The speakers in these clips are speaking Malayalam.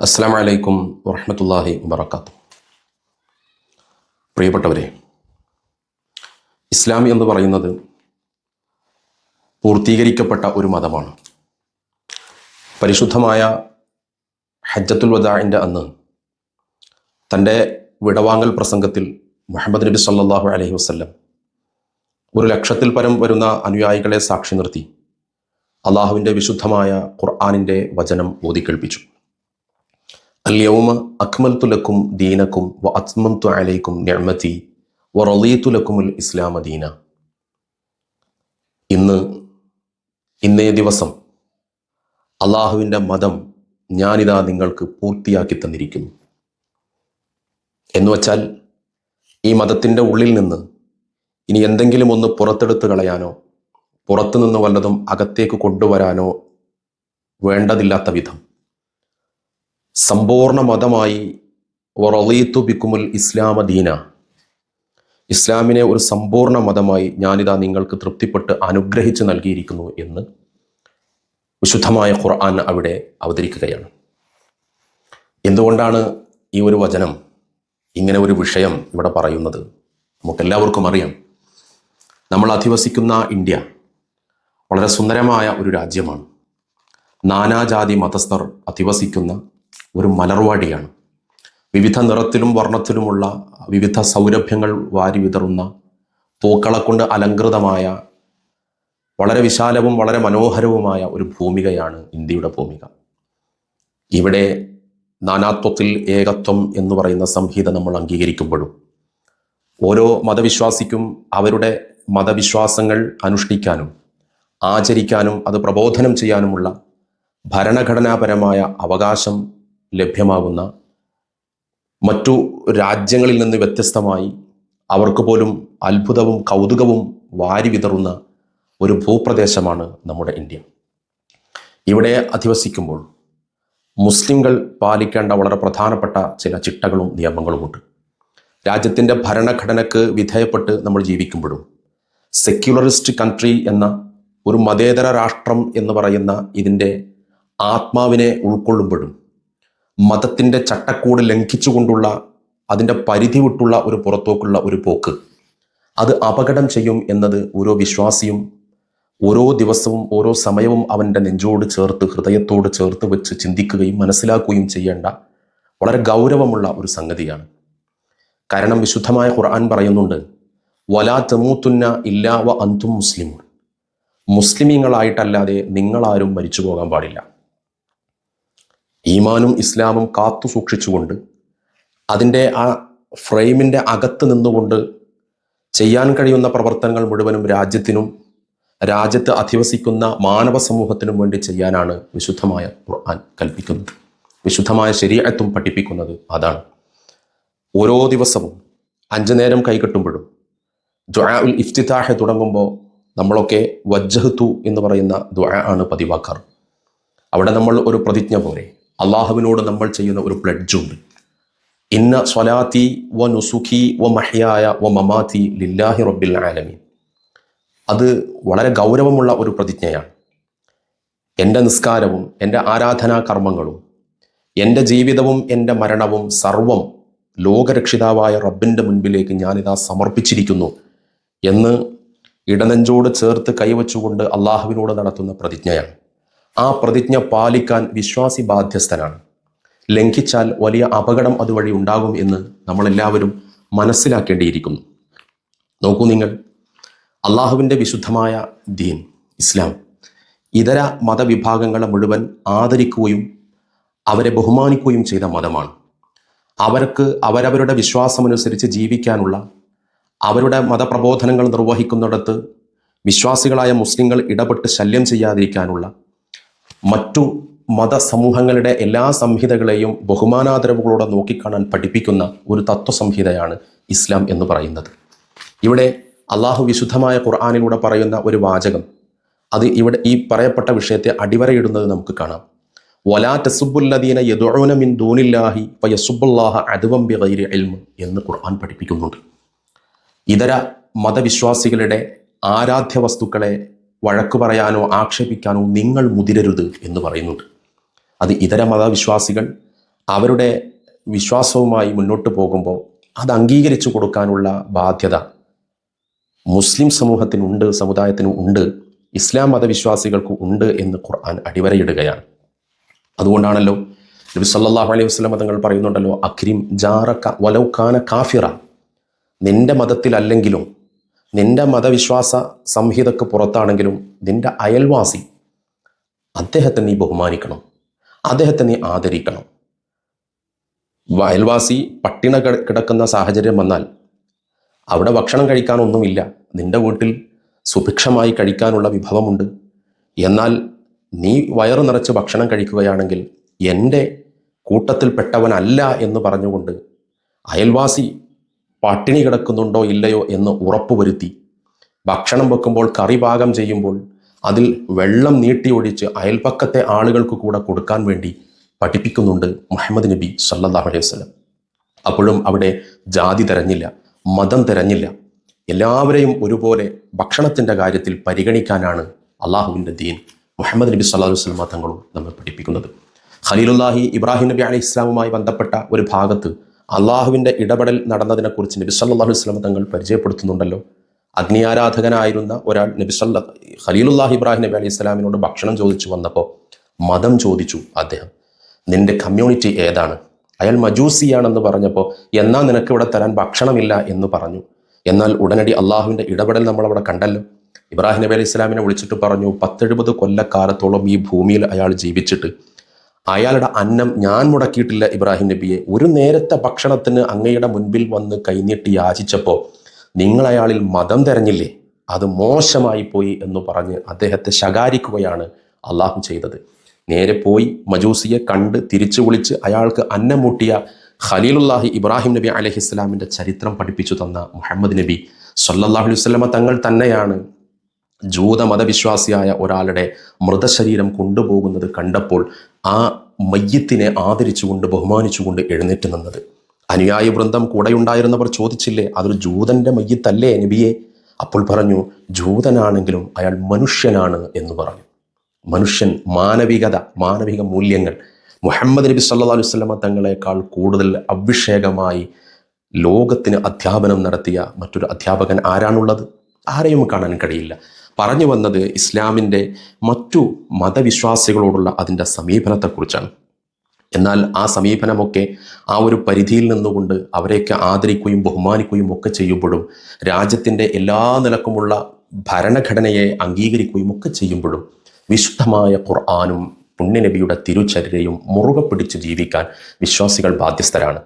അസ്സാം വലൈക്കും വറഹമത്തല്ലാഹി വബർക്കാത്തു പ്രിയപ്പെട്ടവരെ ഇസ്ലാം എന്ന് പറയുന്നത് പൂർത്തീകരിക്കപ്പെട്ട ഒരു മതമാണ്. പരിശുദ്ധമായ ഹജ്ജത്തുൽ വദാഇന്റെ അന്ന് തന്റെ വിടവാങ്ങൽ പ്രസംഗത്തിൽ മുഹമ്മദ് നബി സല്ലാഹു അലഹി വസ്ല്ലം ഒരു ലക്ഷത്തിൽ പരം വരുന്ന അനുയായികളെ സാക്ഷി നിർത്തി അള്ളാഹുവിന്റെ വിശുദ്ധമായ ഖുർആാനിന്റെ വചനം ഓതിക്കേൾപ്പിച്ചു അല്യൗമ അക്മൽത്തുലക്കും ദീനക്കും വ അത്മന്തു അലൈക്കും ഞമ്മത്തി വ റളീതു ലക്കുമുൽ ഇസ്ലാമ ദീന ഇന്ന് ഇന്നേ ദിവസം അള്ളാഹുവിന്റെ മതം ഞാനിതാ നിങ്ങൾക്ക് പൂർത്തിയാക്കി തന്നിരിക്കുന്നു. എന്നുവച്ചാൽ ഈ മതത്തിന്റെ ഉള്ളിൽ നിന്ന് ഇനി എന്തെങ്കിലും ഒന്ന് പുറത്തെടുത്ത് കളയാനോ പുറത്തുനിന്ന് വല്ലതും അകത്തേക്ക് കൊണ്ടുവരാനോ വേണ്ടതില്ലാത്ത വിധം സമ്പൂർണ മതമായി വറളീത്തു ബിക്കുമുൽ ഇസ്ലാമ ദീന. ഇസ്ലാമിനെ ഒരു സമ്പൂർണ മതമായി ഞാനിതാ നിങ്ങൾക്ക് തൃപ്തിപ്പെട്ട് അനുഗ്രഹിച്ച് നൽകിയിരിക്കുന്നു എന്ന് വിശുദ്ധമായ ഖുർആൻ അവിടെ അവതരിക്കുകയാണ്. എന്തുകൊണ്ടാണ് ഈ ഒരു വചനം ഇങ്ങനെ ഒരു വിഷയം ഇവിടെ പറയുന്നത്? നമുക്കെല്ലാവർക്കും അറിയാം. നമ്മൾ അധിവസിക്കുന്ന ഇന്ത്യ വളരെ സുന്ദരമായ ഒരു രാജ്യമാണ്. നാനാജാതി മതസ്ഥർ അധിവസിക്കുന്ന ഒരു മലർവാടിയാണ്. വിവിധ നിറത്തിലും വർണത്തിലുമുള്ള വിവിധ സൗരഭ്യങ്ങൾ വാരി വിതറുന്ന പൂക്കളെ കൊണ്ട് അലങ്കൃതമായ വളരെ വിശാലവും വളരെ മനോഹരവുമായ ഒരു ഭൂമികയാണ് ഇന്ത്യയുടെ ഭൂമിക. ഇവിടെ നാനാത്വത്തിൽ ഏകത്വം എന്ന് പറയുന്ന സംഹിത നമ്മൾ അംഗീകരിക്കുമ്പോഴും ഓരോ മതവിശ്വാസിക്കും അവരുടെ മതവിശ്വാസങ്ങൾ അനുഷ്ഠിക്കാനും ആചരിക്കാനും അത് പ്രബോധനം ചെയ്യാനുമുള്ള ഭരണഘടനാപരമായ അവകാശം ലഭ്യമാകുന്ന മറ്റു രാജ്യങ്ങളിൽ നിന്ന് വ്യത്യസ്തമായി അവർക്ക് പോലും അത്ഭുതവും കൗതുകവും വാരി വിതറുന്ന ഒരു ഭൂപ്രദേശമാണ് നമ്മുടെ ഇന്ത്യ. ഇവിടെ അധിവസിക്കുമ്പോൾ മുസ്ലിംകൾ പാലിക്കേണ്ട വളരെ പ്രധാനപ്പെട്ട ചില ചിട്ടകളും നിയമങ്ങളുമുണ്ട് രാജ്യത്തിന്റെ ഭരണഘടനയ്ക്ക് വിധേയപ്പെട്ട് നമ്മൾ ജീവിക്കുമ്പോഴും സെക്യുലറിസ്റ്റ് കൺട്രി എന്ന ഒരു മതേതര രാഷ്ട്രം എന്ന് പറയുന്ന ഇതിന്റെ ആത്മാവിനെ ഉൾക്കൊള്ളുമ്പോഴും മതത്തിന്റെ ചട്ടക്കൂട് ലംഘിച്ചുകൊണ്ടുള്ള അതിന്റെ പരിധി വിട്ടുള്ള ഒരു പുറത്തോക്കുള്ള ഒരു പോക്ക്. അത് അപകടം ചെയ്യും എന്നത് ഓരോ വിശ്വാസിയും ഓരോ ദിവസവും ഓരോ സമയവും അവന്റെ നെഞ്ചോട് ചേർത്ത് ഹൃദയത്തോട് ചേർത്ത് വെച്ച് ചിന്തിക്കുകയും മനസ്സിലാക്കുകയും ചെയ്യേണ്ട വളരെ ഗൗരവമുള്ള ഒരു സംഗതിയാണ്. കാരണം വിശുദ്ധമായ ഖുർആൻ പറയുന്നുണ്ട് വലാ തെമൂത്തുന്ന ഇല്ലാവ അന്തും മുസ്ലിമുൻ. മുസ്ലിമീങ്ങളായിട്ടല്ലാതെ നിങ്ങളാരും മരിച്ചു പോകാൻ പാടില്ല. ഈമാനും ഇസ്ലാമും കാത്തു സൂക്ഷിച്ചുകൊണ്ട് അതിന്റെ ആ ഫ്രെയിമിന്റെ അകത്ത് നിന്നുകൊണ്ട് ചെയ്യാൻ കഴിയുന്ന പ്രവർത്തനങ്ങൾ മുഴുവനും രാജ്യത്തിനും രാജ്യത്ത് അധിവസിക്കുന്ന മാനവ സമൂഹത്തിനും വേണ്ടി ചെയ്യാനാണ് വിശുദ്ധമായ ഖുർആൻ കൽപ്പിക്കുന്നത്. വിശുദ്ധമായ ശരീരത്തും പഠിപ്പിക്കുന്നത് അതാണ്. ഓരോ ദിവസവും അഞ്ചു നേരം കൈകെട്ടുമ്പോഴും ദ്വാ ഉൽ ഇഫ്തിതാഹ് തുടങ്ങുമ്പോൾ നമ്മളൊക്കെ വജ്ജഹത്തു എന്ന് പറയുന്ന ദ്വാ ആണ് പതിവാക്കാറ്. അവിടെ നമ്മൾ ഒരു പ്രതിജ്ഞ പോലെ അള്ളാഹുവിനോട് നമ്മൾ ചെയ്യുന്ന ഒരു പ്ലഡ്ജുണ്ട് ഇന്ന സ്വലാത്തി വ നുസുഖി വ മഹ്യായ വ മമാതി ലില്ലാഹി റബ്ബിൽ ആലമീൻ. അത് വളരെ ഗൗരവമുള്ള ഒരു പ്രതിജ്ഞയാണ്. എന്റെ നിസ്കാരവും എന്റെ ആരാധനാ കർമ്മങ്ങളും എന്റെ ജീവിതവും എന്റെ മരണവും സർവം ലോകരക്ഷിതാവായ റബ്ബിന്റെ മുൻപിലേക്ക് ഞാനിതാ സമർപ്പിച്ചിരിക്കുന്നു എന്ന് ഇടനെഞ്ചോട് ചേർത്ത് കൈവച്ചുകൊണ്ട് അള്ളാഹുവിനോട് നടത്തുന്ന പ്രതിജ്ഞയാണ്. ആ പ്രതിജ്ഞ പാലിക്കാൻ വിശ്വാസി ബാധ്യസ്ഥനാണ്. ലംഘിച്ചാൽ വലിയ അപകടം അതുവഴി ഉണ്ടാകും എന്ന് നമ്മളെല്ലാവരും മനസ്സിലാക്കേണ്ടിയിരിക്കുന്നു. നോക്കൂ നിങ്ങൾ. അള്ളാഹുവിന്റെ വിശുദ്ധമായ ദീൻ ഇസ്ലാം. ഇതര മതവിഭാഗങ്ങളെ മുഴുവൻ ആദരിക്കുകയും അവരെ ബഹുമാനിക്കുകയും ചെയ്ത മതമാണ്. അവർക്ക് അവരവരുടെ വിശ്വാസമനുസരിച്ച് ജീവിക്കാനുള്ള അവരുടെ മതപ്രബോധനങ്ങൾ നിർവഹിക്കുന്നിടത്ത് വിശ്വാസികളായ മുസ്ലിങ്ങൾ ഇടപെട്ട് ശല്യം ചെയ്യാതിരിക്കാനുള്ള മറ്റു മതസമൂഹങ്ങളുടെ എല്ലാ സംഹിതകളെയും ബഹുമാനാദരവുകളോടെ നോക്കിക്കാണാൻ പഠിപ്പിക്കുന്ന ഒരു തത്വസംഹിതയാണ് ഇസ്ലാം എന്ന് പറയുന്നത്. ഇവിടെ അള്ളാഹു വിശുദ്ധമായ ഖുർആാനിലൂടെ പറയുന്ന ഒരു വാചകം അത് ഇവിടെ ഈ പറയപ്പെട്ട വിഷയത്തെ അടിവരയിടുന്നത് നമുക്ക് കാണാം. വലാ തസുബുല്ലദീന യദുഊന മിൻ ദൂനില്ലാഹി ഫയസുബുല്ലാഹ അദുവം ബിഗൈരി ഇൽമ് എന്ന് ഖുർആൻ പഠിപ്പിക്കുന്നുണ്ട്. ഇതര മതവിശ്വാസികളുടെ ആരാധ്യ വസ്തുക്കളെ വഴക്കു പറയാനോ ആക്ഷേപിക്കാനോ നിങ്ങൾ മുതിരരുത് എന്ന് പറയുന്നുണ്ട്. അത് ഇതര മതവിശ്വാസികൾ അവരുടെ വിശ്വാസവുമായി മുന്നോട്ട് പോകുമ്പോൾ അത് അംഗീകരിച്ചു കൊടുക്കാനുള്ള ബാധ്യത മുസ്ലിം സമൂഹത്തിനുണ്ട് സമുദായത്തിനും ഉണ്ട് ഇസ്ലാം മതവിശ്വാസികൾക്ക് ഉണ്ട് എന്ന് ഖുർആൻ അടിവരയിടുകയാണ്. അതുകൊണ്ടാണല്ലോ നബി സല്ലല്ലാഹു അലൈഹി വസല്ലം തങ്ങൾ പറയുന്നുണ്ടല്ലോ അക്രിം ജാറക്ക വലൗഖാന കാഫിറ. നിന്റെ മതത്തിലല്ലെങ്കിലും നിന്റെ മതവിശ്വാസ സംഹിതക്ക് പുറത്താണെങ്കിലും നിന്റെ അയൽവാസി അദ്ദേഹത്തെ നീ ബഹുമാനിക്കണം. അദ്ദേഹത്തെ നീ ആദരിക്കണം. അയൽവാസി പട്ടിണ കിട- കിടക്കുന്ന സാഹചര്യം വന്നാൽ അവിടെ ഭക്ഷണം കഴിക്കാനൊന്നുമില്ല. നിന്റെ വീട്ടിൽ സുഭിക്ഷമായി കഴിക്കാനുള്ള വിഭവമുണ്ട്. എന്നാൽ നീ വയറു നിറച്ച് ഭക്ഷണം കഴിക്കുകയാണെങ്കിൽ എന്റെ കൂട്ടത്തിൽപ്പെട്ടവനല്ല എന്ന് പറഞ്ഞുകൊണ്ട് അയൽവാസി പട്ടിണി കിടക്കുന്നുണ്ടോ ഇല്ലയോ എന്ന് ഉറപ്പുവരുത്തി. ഭക്ഷണം വെക്കുമ്പോൾ കറി പാകം ചെയ്യുമ്പോൾ അതിൽ വെള്ളം നീട്ടി ഒഴിച്ച് അയൽപക്കത്തെ ആളുകൾക്ക് കൂടെ കൊടുക്കാൻ വേണ്ടി പഠിപ്പിക്കുന്നുണ്ട് മുഹമ്മദ് നബി സല്ലല്ലാഹു അലൈഹി വസ്ലം അപ്പോഴും അവിടെ ജാതി തിരഞ്ഞില്ല മതം തിരഞ്ഞില്ല. എല്ലാവരെയും ഒരുപോലെ ഭക്ഷണത്തിന്റെ കാര്യത്തിൽ പരിഗണിക്കാനാണ് അള്ളാഹുവിന്റെ ദീൻ മുഹമ്മദ് നബി അലൈഹി വസല്ലം തങ്ങളും നമ്മെ പഠിപ്പിക്കുന്നത്. ഖലീലുല്ലാഹി ഇബ്രാഹിം നബി അലൈഹി ഇസ്ലാമുമായി ബന്ധപ്പെട്ട ഒരു ഭാഗത്ത് അള്ളാഹുവിന്റെ ഇടപെടൽ നടന്നതിനെക്കുറിച്ച് നബി സല്ലല്ലാഹു അലൈഹി വസല്ലം തങ്ങൾ പരിചയപ്പെടുത്തുന്നുണ്ടല്ലോ. അഗ്നിയാരാധകനായിരുന്ന ഒരാൾ നബി ഖലീലുല്ലാഹി ഇബ്രാഹിം നബി അലൈഹി ഇസ്ലാമിനോട് ഭക്ഷണം ചോദിച്ചു വന്നപ്പോൾ മതം ചോദിച്ചു അദ്ദേഹം നിന്റെ കമ്മ്യൂണിറ്റി ഏതാണ്? അയാൾ മജൂസിയാണെന്ന് പറഞ്ഞപ്പോൾ എന്നാൽ നിനക്ക് ഇവിടെ തരാൻ ഭക്ഷണമില്ല എന്ന് പറഞ്ഞു. എന്നാൽ ഉടനടി അള്ളാഹുവിന്റെ ഇടപെടൽ നമ്മൾ അവിടെ കണ്ടല്ലോ. ഇബ്രാഹിം നബി അലൈഹി ഇസ്ലാമിനെ വിളിച്ചിട്ട് പറഞ്ഞു പത്തെഴുപത് കൊല്ലക്കാലത്തോളം ഈ ഭൂമിയിൽ അയാൾ ജീവിച്ചിട്ട് അയാളുടെ അന്നം ഞാൻ മുടക്കിയിട്ടില്ല ഇബ്രാഹിം നബിയെ. ഒരു നേരത്തെ ഭക്ഷണത്തിന് അങ്ങയുടെ മുൻപിൽ വന്ന് കൈനീട്ടി യാചിച്ചപ്പോൾ നിങ്ങൾ അയാളിൽ മതം തെരഞ്ഞില്ലേ? അത് മോശമായി പോയി എന്ന് പറഞ്ഞ് അദ്ദേഹത്തെ ശകാരിക്കുകയാണ് അള്ളാഹു ചെയ്തത്. നേരെ പോയി മജൂസിയെ കണ്ട് തിരിച്ചു വിളിച്ച് അയാൾക്ക് അന്നം മൂട്ടിയ ഖലീലുല്ലാഹി ഇബ്രാഹിം നബി അലഹി ഇസ്ലാമിന്റെ ചരിത്രം പഠിപ്പിച്ചു തന്ന മുഹമ്മദ് നബി. സല്ലാഹുലി അലൈഹി വസല്ലമ തങ്ങൾ തന്നെയാണ് ജൂത മതവിശ്വാസിയായ ഒരാളുടെ മൃതശരീരം കൊണ്ടുപോകുന്നത് കണ്ടപ്പോൾ ആ മയ്യത്തിനെ ആദരിച്ചുകൊണ്ട് ബഹുമാനിച്ചുകൊണ്ട് എഴുന്നേറ്റ് നിന്നത്. അനുയായി വൃന്ദം കൂടെയുണ്ടായിരുന്നവർ ചോദിച്ചില്ലേ അതൊരു ജൂതന്റെ മയ്യത്തല്ലേ നബിയെ? അപ്പോൾ പറഞ്ഞു ജൂതനാണെങ്കിലും അയാൾ മനുഷ്യനാണ് എന്ന് പറഞ്ഞു. മനുഷ്യൻ മാനവികത മാനവിക മൂല്യങ്ങൾ. മുഹമ്മദ് നബി സല്ലാ അലൈഹി സ്വലമ തങ്ങളെക്കാൾ കൂടുതൽ അഭിഷേകമായി ലോകത്തിന് അധ്യാപനം നടത്തിയ മറ്റൊരു അധ്യാപകൻ ആരാണുള്ളത്? ആരെയും കാണാൻ കഴിയില്ല. പറഞ്ഞു വന്നത് ഇസ്ലാമിന്റെ മറ്റു മതവിശ്വാസികളോടുള്ള അതിന്റെ സമീപനത്തെക്കുറിച്ചാണ്. എന്നാൽ ആ സമീപനമൊക്കെ ആ ഒരു പരിധിയിൽ നിന്നുകൊണ്ട് അവരെയൊക്കെ ആദരിക്കുകയും ബഹുമാനിക്കുകയും ഒക്കെ ചെയ്യുമ്പോഴും രാജ്യത്തിന്റെ എല്ലാ നിലക്കുമുള്ള ഭരണഘടനയെ അംഗീകരിക്കുകയും ഒക്കെ ചെയ്യുമ്പോഴും വിശുദ്ധമായ ഖുർആാനും പുണ്യനബിയുടെ തിരുചര്യയും മുറുകെ പിടിച്ച് ജീവിക്കാൻ വിശ്വാസികൾ ബാധ്യസ്ഥരാണ്.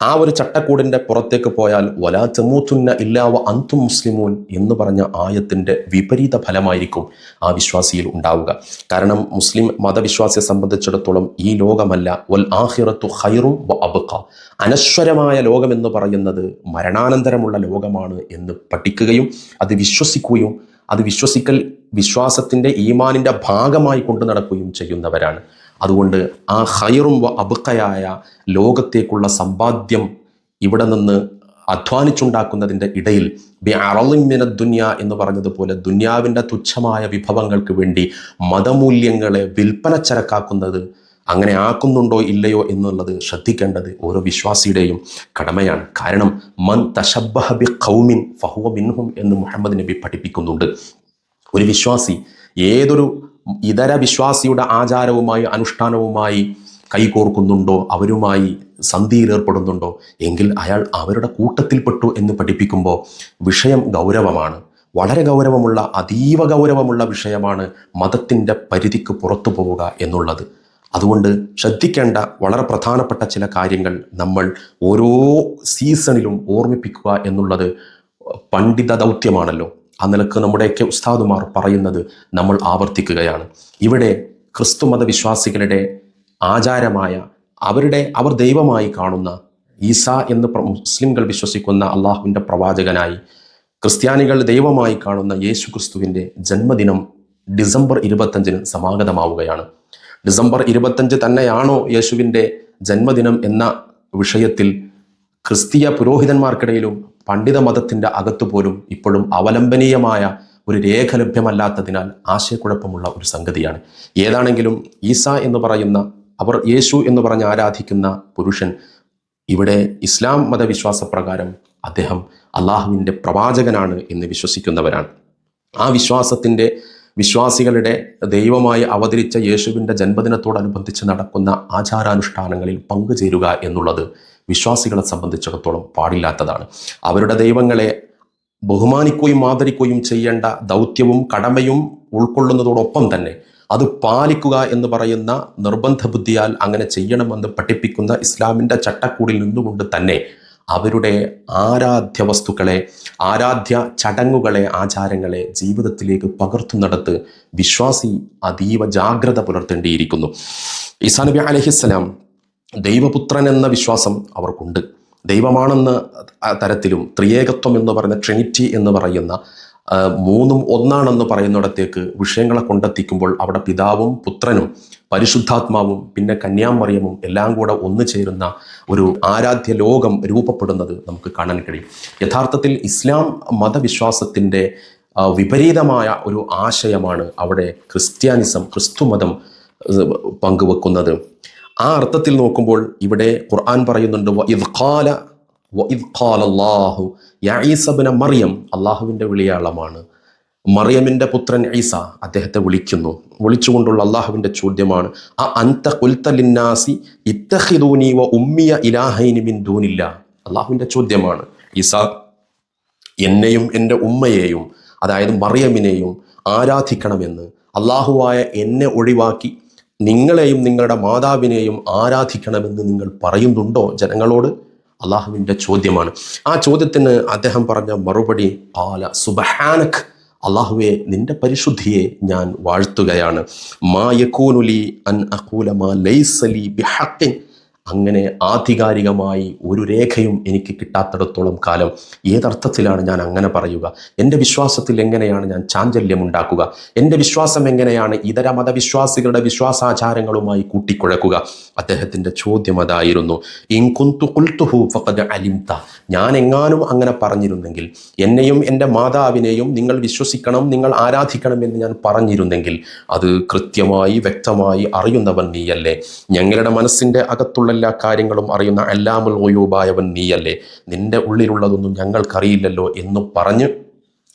ആ ഒരു ചട്ടക്കൂടിന്റെ പുറത്തേക്ക് പോയാൽ വലാ ചെമ്മൂത്തുന്ന ഇല്ലാവ അന്തു മുസ്ലിമൂൻ എന്ന് പറഞ്ഞ ആയത്തിന്റെ വിപരീത ഫലമായിരിക്കും ആ വിശ്വാസിയിൽ ഉണ്ടാവുക. കാരണം മുസ്ലിം മതവിശ്വാസിയെ സംബന്ധിച്ചിടത്തോളം ഈ ലോകമല്ല. വൽ ആഹിറത്തു ഹൈറും വ അബുക്ക അനശ്വരമായ ലോകം എന്ന് പറയുന്നത് മരണാനന്തരമുള്ള ലോകമാണ് എന്ന് പഠിക്കുകയും അത് വിശ്വസിക്കുകയും അത് വിശ്വസിക്കൽ വിശ്വാസത്തിന്റെ ഈമാനിന്റെ ഭാഗമായി കൊണ്ടു നടക്കുകയും ചെയ്യുന്നവരാണ്. അതുകൊണ്ട് ആ വ അബുക്കയായ ലോകത്തേക്കുള്ള സമ്പാദ്യം ഇവിടെ നിന്ന് അധ്വാനിച്ചുണ്ടാക്കുന്നതിന്റെ ഇടയിൽ ബി അറളിമിന ദുന്യ എന്ന് പറഞ്ഞതുപോലെ ദുന്യാവിന്റെ തുച്ഛമായ വിഭവങ്ങൾക്ക് വേണ്ടി മതമൂല്യങ്ങളെ വിൽപ്പന ചരക്കാക്കുന്നത് അങ്ങനെ ആക്കുന്നുണ്ടോ ഇല്ലയോ എന്നുള്ളത് ശ്രദ്ധിക്കേണ്ടത് ഓരോ വിശ്വാസിയുടെയും കടമയാണ്. കാരണം മൻ തശബ്ബഹ ബി ഖൗമിൻ ഫഹുവ മിൻഹും എന്ന് മുഹമ്മദ് നബി പഠിപ്പിക്കുന്നുണ്ട്. ഒരു വിശ്വാസി ഏതൊരു ഇതര വിശ്വാസിയുടെ ആചാരവുമായി അനുഷ്ഠാനവുമായി കൈകോർക്കുന്നുണ്ടോ? അവരുമായി സന്ധിയിൽ ഏർപ്പെടുന്നുണ്ടോ എങ്കിൽ അയാൾ അവരുടെ കൂട്ടത്തിൽപ്പെട്ടു എന്ന് പഠിപ്പിക്കുമ്പോൾ വിഷയം ഗൗരവമാണ്. വളരെ ഗൗരവമുള്ള അതീവ ഗൗരവമുള്ള വിഷയമാണ് മതത്തിന്റെ പരിധിക്ക് പുറത്തു പോവുക എന്നുള്ളത്. അതുകൊണ്ട് ശ്രദ്ധിക്കേണ്ട വളരെ പ്രധാനപ്പെട്ട ചില കാര്യങ്ങൾ നമ്മൾ ഓരോ സീസണിലും ഓർമ്മിപ്പിക്കുക എന്നുള്ളത് പണ്ഡിത ദൗത്യമാണല്ലോ ആ നിലയ്ക്ക് നമ്മുടെയൊക്കെ ഉസ്താദുമാർ പറയുന്നത് നമ്മൾ ആവർത്തിക്കുകയാണ്. ഇവിടെ ക്രിസ്തു മതവിശ്വാസികളുടെ ആചാരമായ അവരുടെ അവർ ദൈവമായി കാണുന്ന ഈസ എന്ന് മുസ്ലിംകൾ വിശ്വസിക്കുന്ന അള്ളാഹുവിന്റെ പ്രവാചകനായി ക്രിസ്ത്യാനികൾ ദൈവമായി കാണുന്ന യേശു ക്രിസ്തുവിന്റെ ജന്മദിനം ഡിസംബർ ഇരുപത്തഞ്ചിന് സമാഗതമാവുകയാണ്. ഡിസംബർ ഇരുപത്തഞ്ച് തന്നെയാണോ യേശുവിന്റെ ജന്മദിനം എന്ന വിഷയത്തിൽ ക്രിസ്തീയ പുരോഹിതന്മാർക്കിടയിലും പണ്ഡിത മതത്തിന്റെ അകത്തു പോലും ഇപ്പോഴും അവലംബനീയമായ ഒരു രേഖ ലഭ്യമല്ലാത്തതിനാൽ ആശയക്കുഴപ്പമുള്ള ഒരു സംഗതിയാണ്. ഏതാണെങ്കിലും ഈസ എന്ന് പറയുന്ന അവർ യേശു എന്ന് പറഞ്ഞ് ആരാധിക്കുന്ന പുരുഷൻ ഇവിടെ ഇസ്ലാം മതവിശ്വാസ പ്രകാരം അദ്ദേഹം അള്ളാഹുവിന്റെ പ്രവാചകനാണ് എന്ന് വിശ്വസിക്കുന്നവരാണ്. ആ വിശ്വാസത്തിന്റെ വിശ്വാസികളുടെ ദൈവമായി അവതരിച്ച യേശുവിന്റെ ജന്മദിനത്തോടനുബന്ധിച്ച് നടക്കുന്ന ആചാരാനുഷ്ഠാനങ്ങളിൽ പങ്കുചേരുക എന്നുള്ളത് വിശ്വാസികളെ സംബന്ധിച്ചിടത്തോളം പാടില്ലാത്തതാണ്. അവരുടെ ദൈവങ്ങളെ ബഹുമാനിക്കുകയും ആദരിക്കുകയും ചെയ്യേണ്ട ദൗത്യവും കടമയും ഉൾക്കൊള്ളുന്നതോടൊപ്പം തന്നെ അത് പാലിക്കുക എന്ന് പറയുന്ന നിർബന്ധ ബുദ്ധിയാൽ അങ്ങനെ ചെയ്യണമെന്ന് പഠിപ്പിക്കുന്ന ഇസ്ലാമിന്റെ ചട്ടക്കൂടിൽ നിന്നുകൊണ്ട് തന്നെ അവരുടെ ആരാധ്യ വസ്തുക്കളെ ആരാധ്യ ചടങ്ങുകളെ ആചാരങ്ങളെ ജീവിതത്തിലേക്ക് പകർത്തുന്നിടത്ത് വിശ്വാസി അതീവ ജാഗ്രത പുലർത്തേണ്ടിയിരിക്കുന്നു. ഈസാ നബി അലഹിസ്സലാം ദൈവപുത്രൻ എന്ന വിശ്വാസം അവർക്കുണ്ട്. ദൈവമാണെന്ന തരത്തിലും ത്രിയേകത്വം എന്ന് പറയുന്ന ട്രിനിറ്റി എന്ന് പറയുന്ന മൂന്നും ഒന്നാണെന്ന് പറയുന്നിടത്തേക്ക് വിഷയങ്ങളെ കൊണ്ടെത്തിക്കുമ്പോൾ അവിടെ പിതാവും പുത്രനും പരിശുദ്ധാത്മാവും പിന്നെ കന്യാമറിയമും എല്ലാം കൂടെ ഒന്നു ചേരുന്ന ഒരു ആരാധ്യ ലോകം രൂപപ്പെടുന്നത് നമുക്ക് കാണാൻ കഴിയും. യഥാർത്ഥത്തിൽ ഇസ്ലാം മതവിശ്വാസത്തിന്റെ വിപരീതമായ ഒരു ആശയമാണ് അവിടെ ക്രിസ്ത്യാനിസം ക്രിസ്തുമതം പങ്കുവെക്കുന്നത്. ആ അർത്ഥത്തിൽ നോക്കുമ്പോൾ ഇവിടെ ഖുർആൻ പറയുന്നുണ്ട് "വഇദ് ഖാല വഇദ് ഖാല അല്ലാഹു യാ ഈസ ഇബ്ന മറിയം അള്ളാഹുവിന്റെ വിളിയാളമാണ്. മറിയമിന്റെ പുത്രൻ ഈസ അദ്ദേഹത്തെ വിളിക്കുന്നു. വിളിച്ചുകൊണ്ടുള്ള അള്ളാഹുവിന്റെ ചോദ്യമാണ് ആ അന്ത കുൽത്തലിന്നാസി ഇത്തഹിദൂനി വ ഉമ്മിയ ഇലാഹൈനി മിൻ ദൂനില്ല അള്ളാഹുവിന്റെ ചോദ്യമാണ്. ഈസ എന്നെയും എന്റെ ഉമ്മയെയും അതായത് മറിയമിനെയും ആരാധിക്കണമെന്ന് അള്ളാഹുവായ എന്നെ ഒഴിവാക്കി നിങ്ങളെയും നിങ്ങളുടെ മാതാവിനെയും ആരാധിക്കണമെന്ന് നിങ്ങൾ പറയുന്നുണ്ടോ ജനങ്ങളോട്? അള്ളാഹുവിന്റെ ചോദ്യമാണ്. ആ ചോദ്യത്തിന് അദ്ദേഹം പറഞ്ഞ മറുപടി ആല സുബഹാനക്. അള്ളാഹുവെ നിന്റെ പരിശുദ്ധിയെ ഞാൻ വാഴ്ത്തുകയാണ്. മാ അൻ അഖൂല മാ ലൈസലി ബിഹഖിൻ. അങ്ങനെ ആധികാരികമായി ഒരു രേഖയും എനിക്ക് കിട്ടാത്തിടത്തോളം കാലം ഏതർത്ഥത്തിലാണ് ഞാൻ അങ്ങനെ പറയുക? എന്റെ വിശ്വാസത്തിൽ എങ്ങനെയാണ് ഞാൻ ചാഞ്ചല്യം ഉണ്ടാക്കുക എന്റെ വിശ്വാസം എങ്ങനെയാണ് ഇതര മതവിശ്വാസികളുടെ വിശ്വാസാചാരങ്ങളുമായി കൂട്ടിക്കുഴക്കുക? അദ്ദേഹത്തിന്റെ ചോദ്യം അതായിരുന്നു. ഇൻകുന്തു കുൽത്തുഹു ഫഖദ് അലിംത. ഞാൻ എങ്ങാനും അങ്ങനെ പറഞ്ഞിരുന്നെങ്കിൽ എന്നെയും എന്റെ മാതാവിനെയും നിങ്ങൾ വിശ്വസിക്കണം നിങ്ങൾ ആരാധിക്കണം എന്ന് ഞാൻ പറഞ്ഞിരുന്നെങ്കിൽ അത് കൃത്യമായി വ്യക്തമായി അറിയുന്നവൻ നീയല്ലേ. ഞങ്ങളുടെ മനസ്സിന്റെ അകത്തുള്ള എല്ലാ കാര്യങ്ങളും അറിയുന്ന എല്ലാമുൽ ഒയൂബായവൻ നീയല്ലേ. നിന്റെ ഉള്ളിലുള്ളതൊന്നും ഞങ്ങൾക്കറിയില്ലല്ലോ എന്ന് പറഞ്ഞ്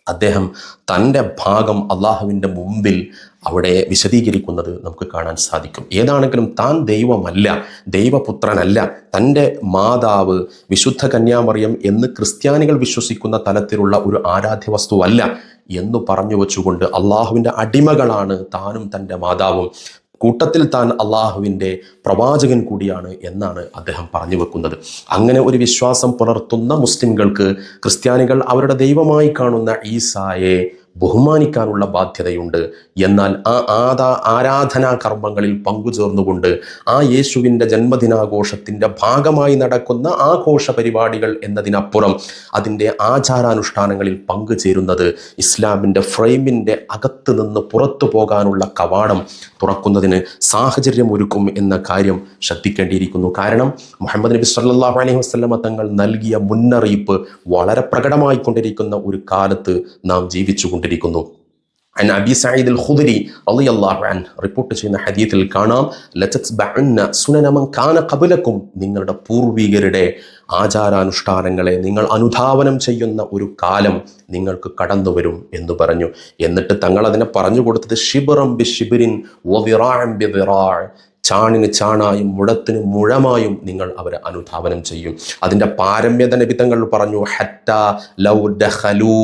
അദ്ദേഹം തന്റെ ഭാഗം അള്ളാഹുവിന്റെ മുമ്പിൽ അവിടെ വിശദീകരിക്കുന്നത് നമുക്ക് കാണാൻ സാധിക്കും. ഏതാണെങ്കിലും താൻ ദൈവമല്ല ദൈവപുത്രനല്ല തന്റെ മാതാവ് വിശുദ്ധ കന്യാമറിയം എന്ന് ക്രിസ്ത്യാനികൾ വിശ്വസിക്കുന്ന തലത്തിലുള്ള ഒരു ആരാധ്യ വസ്തുവല്ല എന്ന് പറഞ്ഞു വെച്ചുകൊണ്ട് അള്ളാഹുവിന്റെ അടിമകളാണ് താനും തന്റെ മാതാവും. കൂട്ടത്തിൽ താൻ അള്ളാഹുവിന്റെ പ്രവാചകൻ കൂടിയാണ് എന്നാണ് അദ്ദേഹം പറഞ്ഞു വെക്കുന്നത്. അങ്ങനെ ഒരു വിശ്വാസം പുലർത്തുന്ന മുസ്ലിംകൾക്ക് ക്രിസ്ത്യാനികൾ അവരുടെ ദൈവമായി കാണുന്ന ഈസായെ ബഹുമാനിക്കാനുള്ള ബാധ്യതയുണ്ട്. എന്നാൽ ആ ആദാ ആരാധനാ കർമ്മങ്ങളിൽ പങ്കുചേർന്നുകൊണ്ട് ആ യേശുവിന്റെ ജന്മദിനാഘോഷത്തിന്റെ ഭാഗമായി നടക്കുന്ന ആഘോഷ പരിപാടികൾ എന്നതിനപ്പുറം അതിന്റെ ആചാരാനുഷ്ഠാനങ്ങളിൽ പങ്കുചേരുന്നത് ഇസ്ലാമിന്റെ ഫ്രെയിമിന്റെ അകത്ത് നിന്ന് പുറത്തു പോകാനുള്ള കവാടം തുറക്കുന്നതിന് സാഹചര്യം ഒരുക്കും എന്ന കാര്യം ശ്രദ്ധിക്കേണ്ടിയിരിക്കുന്നു. കാരണം മുഹമ്മദ് നബി സല്ലാഹു അലൈഹി വസ്ലമ തങ്ങൾ നൽകിയ മുന്നറിയിപ്പ് വളരെ പ്രകടമായിക്കൊണ്ടിരിക്കുന്ന ഒരു കാലത്ത് നാം ജീവിച്ചു കൊണ്ടിരിക്കുന്നു عن أبي سعيد الخضري رضي الله عنه റിപ്പോർട്ട് ചെയ്യുന്ന ഹദീത്തിൽ കാണാം ലതത്ബഅന്ന സുനന മൻ കാന ഖബലക്കും നിങ്ങളുടെ പൂർവികരുടെ ആചാരാനുഷ്ഠാനങ്ങളെ നിങ്ങൾ അനുധാവനം ചെയ്യുന്ന ഒരു കാലം നിങ്ങൾക്ക് കടന്നു വരും എന്ന് പറഞ്ഞു എന്നിട്ട് തങ്ങൾ അതിനെ പറഞ്ഞു കൊടുത്തത് ഷിബറം ബി ഷിബിരിൻ വദിറാഅം ബി ദിറാഅ് ചാണിന് ചാണായും മുഴത്തിന് മുഴമായും നിങ്ങൾ അവരെ അനുധാവനം ചെയ്യും അതിൻ്റെ പാരമ്യത നിബിത്തങ്ങൾ പറഞ്ഞു ഹറ്റ ലൗ ദഖലൂ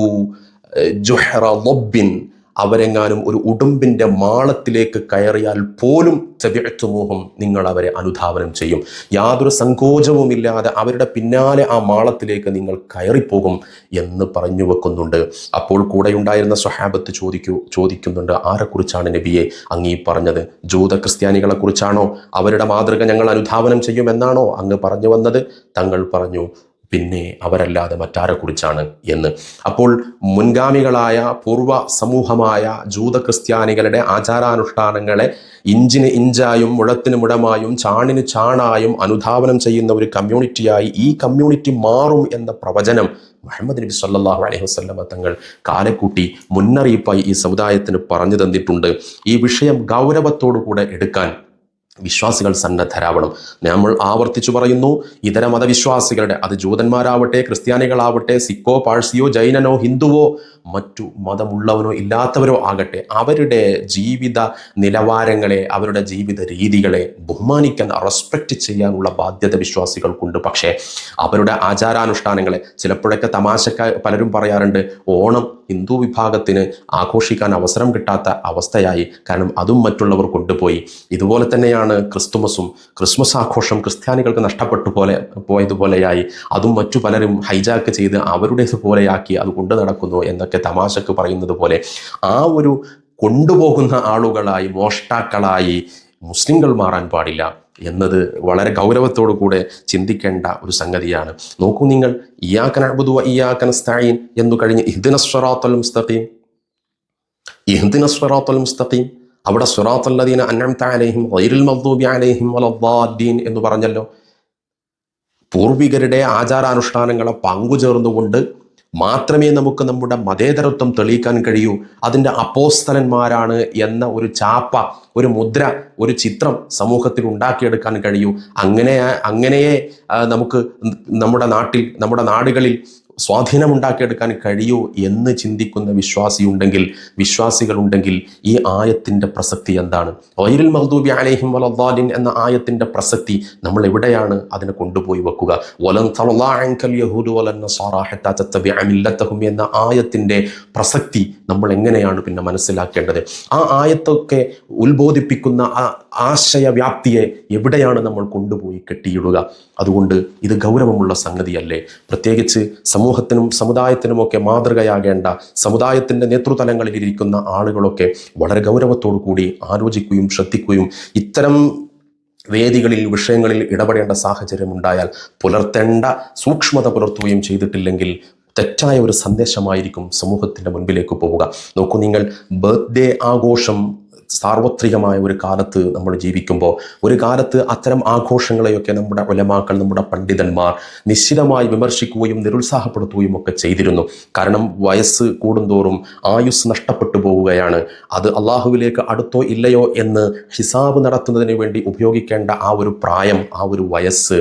ജുഹ്റ ലൊബിൻ അവരെങ്ങാനും ഒരു ഉടുമ്പിന്റെ മാളത്തിലേക്ക് കയറിയാൽ പോലും ചെവിഴത്തുമോഹം നിങ്ങൾ അവരെ അനുധാവനം ചെയ്യും. യാതൊരു സങ്കോചവുമില്ലാതെ അവരുടെ പിന്നാലെ ആ മാളത്തിലേക്ക് നിങ്ങൾ കയറിപ്പോകും എന്ന് പറഞ്ഞു വെക്കുന്നുണ്ട്. അപ്പോൾ കൂടെയുണ്ടായിരുന്ന സ്വഹാബത്ത് ചോദിക്കൂ ചോദിക്കുന്നുണ്ട് ആരെക്കുറിച്ചാണ് നബിയെ അങ്ങീ പറഞ്ഞത്? ജൂത ക്രിസ്ത്യാനികളെ കുറിച്ചാണോ അവരുടെ മാതൃക ഞങ്ങൾ അനുധാവനം ചെയ്യുമെന്നാണോ അങ്ങ് പറഞ്ഞു വന്നത്? തങ്ങൾ പറഞ്ഞു പിന്നെ അവരല്ലാതെ മറ്റാരെക്കുറിച്ചാണ് എന്ന്. അപ്പോൾ മുൻഗാമികളായ പൂർവ സമൂഹമായ ജൂത ക്രിസ്ത്യാനികളുടെ ആചാരാനുഷ്ഠാനങ്ങളെ ഇഞ്ചിന് ഇഞ്ചായും മുഴത്തിന് മുഴമായും ചാണിന് ചാണായും അനുധാവനം ചെയ്യുന്ന ഒരു കമ്മ്യൂണിറ്റിയായി ഈ കമ്മ്യൂണിറ്റി മാറും എന്ന പ്രവചനം മുഹമ്മദ് നബി സല്ലാഹു അലൈഹി വസല്ലമ തങ്ങൾ കാലക്കൂട്ടി മുന്നറിയിപ്പായി ഈ സമുദായത്തിന് പറഞ്ഞു തന്നിട്ടുണ്ട്. ഈ വിഷയം ഗൗരവത്തോടു കൂടെ എടുക്കാൻ വിശ്വാസികൾ സന്നദ്ധരാവണം. നമ്മൾ ആവർത്തിച്ചു പറയുന്നു ഇതര മതവിശ്വാസികളുടെ അത് ജൂതന്മാരാവട്ടെ ക്രിസ്ത്യാനികളാവട്ടെ സിക്കോ പാഴ്സിയോ ജൈനനോ ഹിന്ദുവോ മറ്റു മതമുള്ളവരോ ഇല്ലാത്തവരോ ആകട്ടെ അവരുടെ ജീവിത നിലവാരങ്ങളെ അവരുടെ ജീവിത രീതികളെ ബഹുമാനിക്കാൻ റെസ്പെക്റ്റ് ചെയ്യാനുള്ള ബാധ്യത വിശ്വാസികൾക്കുണ്ട്. പക്ഷേ അവരുടെ ആചാരാനുഷ്ഠാനങ്ങളെ ചിലപ്പോഴൊക്കെ തമാശക്ക പലരും പറയാറുണ്ട് ഓണം ഹിന്ദു വിഭാഗത്തിന് ആഘോഷിക്കാൻ അവസരം കിട്ടാത്ത അവസ്ഥയായി. കാരണം അതും മറ്റുള്ളവർ കൊണ്ടുപോയി. ഇതുപോലെ തന്നെയാണ് ക്രിസ്തുമസും ക്രിസ്മസ് ആഘോഷം ക്രിസ്ത്യാനികൾക്ക് നഷ്ടപ്പെട്ടു പോലെ പോയതുപോലെയായി. അതും മറ്റു പലരും ഹൈജാക്ക് ചെയ്ത് അവരുടേതുപോലെയാക്കി അത് കൊണ്ടു നടക്കുന്നു എന്നൊക്കെ തമാശക്ക് പറയുന്നത് പോലെ ആ ഒരു കൊണ്ടുപോകുന്ന ആളുകളായി മോഷ്ടാക്കളായി മുസ്ലിങ്ങൾ മാറാൻ പാടില്ല എന്നത് വളരെ ഗൗരവത്തോടു കൂടെ ചിന്തിക്കേണ്ട ഒരു സംഗതിയാണ്. നോക്കൂ നിങ്ങൾ ഇയാക്കൻ അബുദു ഇയാക്കൻ സ്ഥായിൻ എന്നു കഴിഞ്ഞ് ഇഹ്ദിന സ്വറാത്തൽ മുസ്തഖീം. ഇഹ്ദിന സ്വറാത്തൽ മുസ്തഖീം. അവിടെ സ്വറാത്തല്ലദീന അൻഅംത അലൈഹിം ഗൈറുൽ മദ്ദൂബി അലൈഹിം വലദ്ദാല്ലീൻ എന്ന് പറഞ്ഞല്ലോ. പൂർവികരുടെ ആചാരാനുഷ്ഠാനങ്ങളെ പങ്കുചേർന്നുകൊണ്ട് മാത്രമേ നമുക്ക് നമ്മുടെ മതേതരത്വം തെളിയിക്കാൻ കഴിയൂ. അതിന്റെ അപ്പോസ്തലന്മാരാണ് എന്ന ഒരു ചാപ്പ ഒരു മുദ്ര ഒരു ചിത്രം സമൂഹത്തിൽ ഉണ്ടാക്കിയെടുക്കാൻ കഴിയൂ. അങ്ങനെ അങ്ങനെയേ നമുക്ക് നമ്മുടെ നാട്ടിൽ നമ്മുടെ നാടുകളിൽ സ്വാധീനമുണ്ടാക്കിയെടുക്കാൻ കഴിയൂ എന്ന് ചിന്തിക്കുന്ന വിശ്വാസി ഉണ്ടെങ്കിൽ വിശ്വാസികൾ ഉണ്ടെങ്കിൽ ഈ ആയത്തിന്റെ പ്രസക്തി എന്താണ്? വൈരൽ മഹദൂബി അലേഹിം വലദ്ദാലിൻ എന്ന ആയത്തിന്റെ പ്രസക്തി നമ്മൾ എവിടെയാണ് അതിനെ കൊണ്ടുപോയി വെക്കുക? മില്ലത്തഹും എന്ന ആയത്തിന്റെ പ്രസക്തി നമ്മൾ എങ്ങനെയാണ് പിന്നെ മനസ്സിലാക്കേണ്ടത്? ആ ആയത്തൊക്കെ ഉത്ബോധിപ്പിക്കുന്ന ആ ആശയവ്യാപ്തിയെ എവിടെയാണ് നമ്മൾ കൊണ്ടുപോയി കെട്ടിയിടുക? അതുകൊണ്ട് ഇത് ഗൗരവമുള്ള സംഗതിയല്ലേ? പ്രത്യേകിച്ച് സമൂഹത്തിനും സമുദായത്തിനുമൊക്കെ മാതൃകയാകേണ്ട സമുദായത്തിന്റെ നേതൃതലങ്ങളിൽ ഇരിക്കുന്ന ആളുകളൊക്കെ വളരെ ഗൗരവത്തോടു കൂടി ആലോചിക്കുകയും ശ്രദ്ധിക്കുകയും ഇത്തരം വേദികളിൽ വിഷയങ്ങളിൽ ഇടപെടേണ്ട സാഹചര്യം ഉണ്ടായാൽ പുലർത്തേണ്ട സൂക്ഷ്മത പുലർത്തുകയും ചെയ്തിട്ടില്ലെങ്കിൽ തെറ്റായ ഒരു സന്ദേശമായിരിക്കും സമൂഹത്തിന്റെ മുൻപിലേക്ക് പോവുക. നോക്കൂ നിങ്ങൾ ബർത്ത്ഡേ ആഘോഷം സാർവത്രികമായ ഒരു കാലത്ത് നമ്മൾ ജീവിക്കുമ്പോൾ ഒരു കാലത്ത് അത്തരം ആഘോഷങ്ങളെയൊക്കെ നമ്മുടെ ഒലമാക്കൾ നമ്മുടെ പണ്ഡിതന്മാർ നിശ്ചിതമായി വിമർശിക്കുകയും നിരുത്സാഹപ്പെടുത്തുകയും ഒക്കെ ചെയ്തിരുന്നു. കാരണം വയസ്സ് കൂടുന്തോറും ആയുസ് നഷ്ടപ്പെട്ടു പോവുകയാണ്. അത് അള്ളാഹുവിലേക്ക് അടുത്തോ ഇല്ലയോ എന്ന് ഹിസാബ് നടത്തുന്നതിന് വേണ്ടി ഉപയോഗിക്കേണ്ട ആ ഒരു പ്രായം ആ ഒരു വയസ്സ്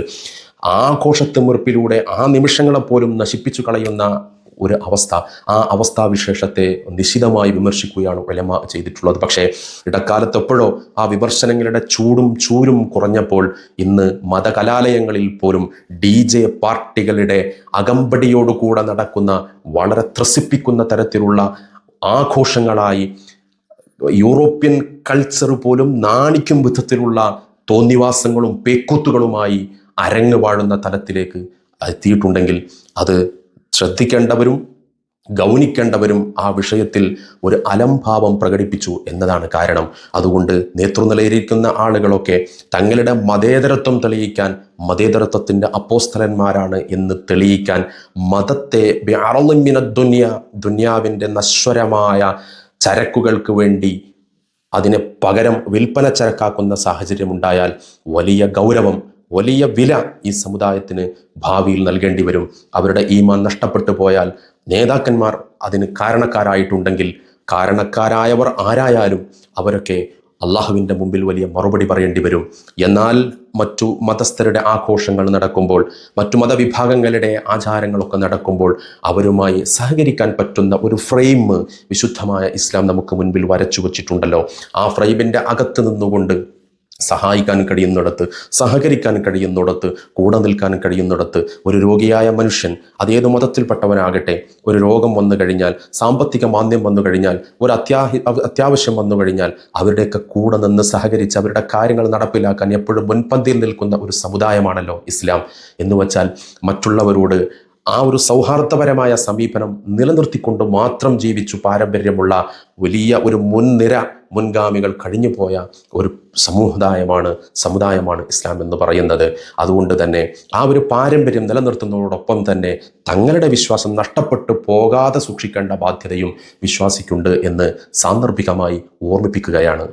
ആഘോഷത്തിമിർപ്പിലൂടെ ആ നിമിഷങ്ങളെപ്പോലും നശിപ്പിച്ചു കളയുന്ന ഒരു അവസ്ഥ. ആ അവസ്ഥാവിശേഷത്തെ നിശിതമായി വിമർശിക്കുകയാണ് ഒലമ ചെയ്തിട്ടുള്ളത്. പക്ഷേ ഇടക്കാലത്തെപ്പോഴോ ആ വിമർശനങ്ങളുടെ ചൂടും ചൂരും കുറഞ്ഞപ്പോൾ ഇന്ന് മതകലാലയങ്ങളിൽ പോലും ഡി ജെ പാർട്ടികളുടെ അകമ്പടിയോടുകൂടെ നടക്കുന്ന വളരെ ത്രസിപ്പിക്കുന്ന തരത്തിലുള്ള ആഘോഷങ്ങളായി യൂറോപ്യൻ കൾച്ചർ പോലും നാണിക്കും വിധത്തിലുള്ള തോന്നിവാസങ്ങളും പേക്കൂത്തുകളുമായി അരങ്ങ് വാഴുന്ന തലത്തിലേക്ക് എത്തിയിട്ടുണ്ടെങ്കിൽ അത് ശ്രദ്ധിക്കേണ്ടവരും ഗൗനിക്കേണ്ടവരും ആ വിഷയത്തിൽ ഒരു അലംഭാവം പ്രകടിപ്പിച്ചു എന്നതാണ് കാരണം. അതുകൊണ്ട് നേതൃനിലയിരിക്കുന്ന ആളുകളൊക്കെ തങ്ങളുടെ മതേതരത്വം തെളിയിക്കാൻ മതേതരത്വത്തിന്റെ അപ്പോസ്തലന്മാരാണ് എന്ന് തെളിയിക്കാൻ മതത്തെ ബിഅറളിമിന ദുനിയ ദുനിയാവിന്റെ നശ്വരമായ ചരക്കുകൾക്ക് വേണ്ടി അതിനെ പകരം വിൽപ്പന ചരക്കാക്കുന്ന സാഹചര്യമുണ്ടായാൽ വലിയ ഗൗരവം വലിയ വില ഈ സമുദായത്തിന് ഭാവിയിൽ നൽകേണ്ടി വരും. അവരുടെ ഈമാൻ നഷ്ടപ്പെട്ടു പോയാൽ നേതാക്കന്മാർ അതിന് കാരണക്കാരായിട്ടുണ്ടെങ്കിൽ കാരണക്കാരായവർ ആരായാലും അവരൊക്കെ അള്ളാഹുവിന്റെ മുമ്പിൽ വലിയ മറുപടി പറയേണ്ടി വരും. എന്നാൽ മറ്റു മതസ്ഥരുടെ ആഘോഷങ്ങൾ നടക്കുമ്പോൾ മറ്റു മതവിഭാഗങ്ങളുടെ ആചാരങ്ങളൊക്കെ നടക്കുമ്പോൾ അവരുമായി സഹകരിക്കാൻ പറ്റുന്ന ഒരു ഫ്രെയിം വിശുദ്ധമായ ഇസ്ലാം നമുക്ക് മുൻപിൽ വരച്ചു വച്ചിട്ടുണ്ടല്ലോ. ആ ഫ്രെയിമിന്റെ അകത്ത് നിന്നുകൊണ്ട് സഹായിക്കാൻ കഴിയുന്നിടത്ത് സഹകരിക്കാൻ കഴിയുന്നിടത്ത് കൂടെ നിൽക്കാൻ കഴിയുന്നിടത്ത് ഒരു രോഗിയായ മനുഷ്യൻ അതേത് മതത്തിൽപ്പെട്ടവനാകട്ടെ ഒരു രോഗം വന്നു കഴിഞ്ഞാൽ സാമ്പത്തിക മാന്ദ്യം വന്നു കഴിഞ്ഞാൽ ഒരു അത്യാഹി അത്യാവശ്യം വന്നു കഴിഞ്ഞാൽ അവരുടെയൊക്കെ കൂടെ നിന്ന് സഹകരിച്ച് അവരുടെ കാര്യങ്ങൾ നടപ്പിലാക്കാൻ എപ്പോഴും മുൻപന്തിയിൽ നിൽക്കുന്ന ഒരു സമുദായമാണല്ലോ ഇസ്ലാം. എന്ന് വച്ചാൽ മറ്റുള്ളവരോട് ആ ഒരു സൗഹാർദ്ദപരമായ സമീപനം നിലനിർത്തിക്കൊണ്ട് മാത്രം ജീവിച്ചു പാരമ്പര്യമുള്ള വലിയ ഒരു മുൻനിര മുൻഗാമികൾ കഴിഞ്ഞുപോയ ഒരു സമുദായമാണ് സമുദായമാണ് ഇസ്ലാം എന്ന് പറയുന്നത്. അതുകൊണ്ട് തന്നെ ആ ഒരു പാരമ്പര്യം നിലനിർത്തുന്നതോടൊപ്പം തന്നെ തങ്ങളുടെ വിശ്വാസം നഷ്ടപ്പെട്ടു പോകാതെ സൂക്ഷിക്കേണ്ട ബാധ്യതയും വിശ്വാസിക്കുണ്ട് എന്ന് സാന്ദർഭികമായി ഓർമ്മിപ്പിക്കുകയാണ്.